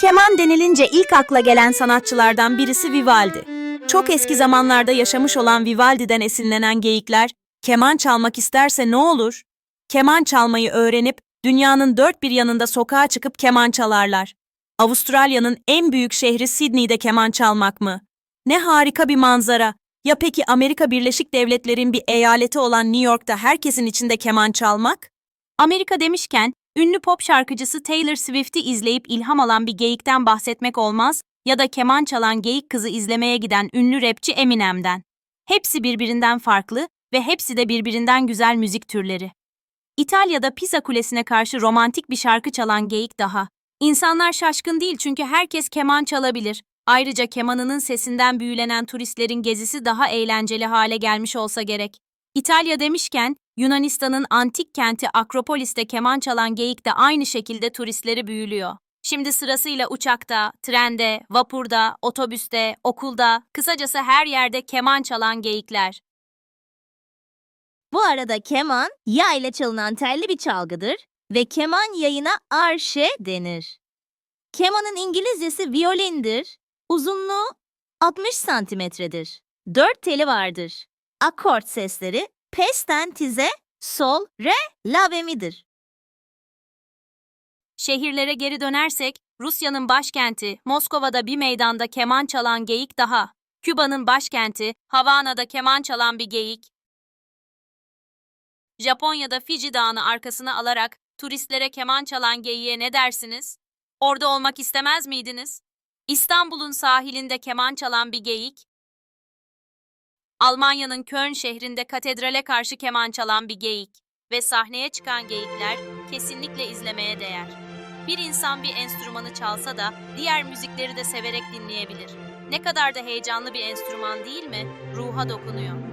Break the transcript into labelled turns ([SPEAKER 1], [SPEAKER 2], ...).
[SPEAKER 1] Keman denilince ilk akla gelen sanatçılardan birisi Vivaldi. Çok eski zamanlarda yaşamış olan Vivaldi'den esinlenen geyikler, keman çalmak isterse ne olur? Keman çalmayı öğrenip dünyanın dört bir yanında sokağa çıkıp keman çalarlar. Avustralya'nın en büyük şehri Sydney'de keman çalmak mı? Ne harika bir manzara. Ya peki Amerika Birleşik Devletleri'nin bir eyaleti olan New York'ta herkesin içinde keman çalmak? Amerika demişken, ünlü pop şarkıcısı Taylor Swift'i izleyip ilham alan bir geyikten bahsetmek olmaz ya da keman çalan geyik kızı izlemeye giden ünlü rapçi Eminem'den. Hepsi birbirinden farklı ve hepsi de birbirinden güzel müzik türleri. İtalya'da Pisa Kulesi'ne karşı romantik bir şarkı çalan geyik daha. İnsanlar şaşkın değil çünkü herkes keman çalabilir. Ayrıca kemanının sesinden büyülenen turistlerin gezisi daha eğlenceli hale gelmiş olsa gerek. İtalya demişken, Yunanistan'ın antik kenti Akropolis'te keman çalan geyik de aynı şekilde turistleri büyülüyor. Şimdi sırasıyla uçakta, trende, vapurda, otobüste, okulda, kısacası her yerde keman çalan geyikler.
[SPEAKER 2] Bu arada keman, yağ ile çalınan telli bir çalgıdır ve keman yayına arşe denir. Kemanın İngilizcesi violindir. Uzunluğu 60 santimetredir. Dört teli vardır. Akort sesleri pesten tize, sol, re, la ve mi'dir.
[SPEAKER 1] Şehirlere geri dönersek, Rusya'nın başkenti Moskova'da bir meydanda keman çalan geyik daha. Küba'nın başkenti Havana'da keman çalan bir geyik. Japonya'da Fiji Dağı'nı arkasına alarak turistlere keman çalan geyiğe ne dersiniz? Orada olmak istemez miydiniz? İstanbul'un sahilinde keman çalan bir geyik. Almanya'nın Köln şehrinde katedrale karşı keman çalan bir geyik ve sahneye çıkan geyikler kesinlikle izlemeye değer. Bir insan bir enstrümanı çalsa da diğer müzikleri de severek dinleyebilir. Ne kadar da heyecanlı bir enstrüman değil mi? Ruha dokunuyor.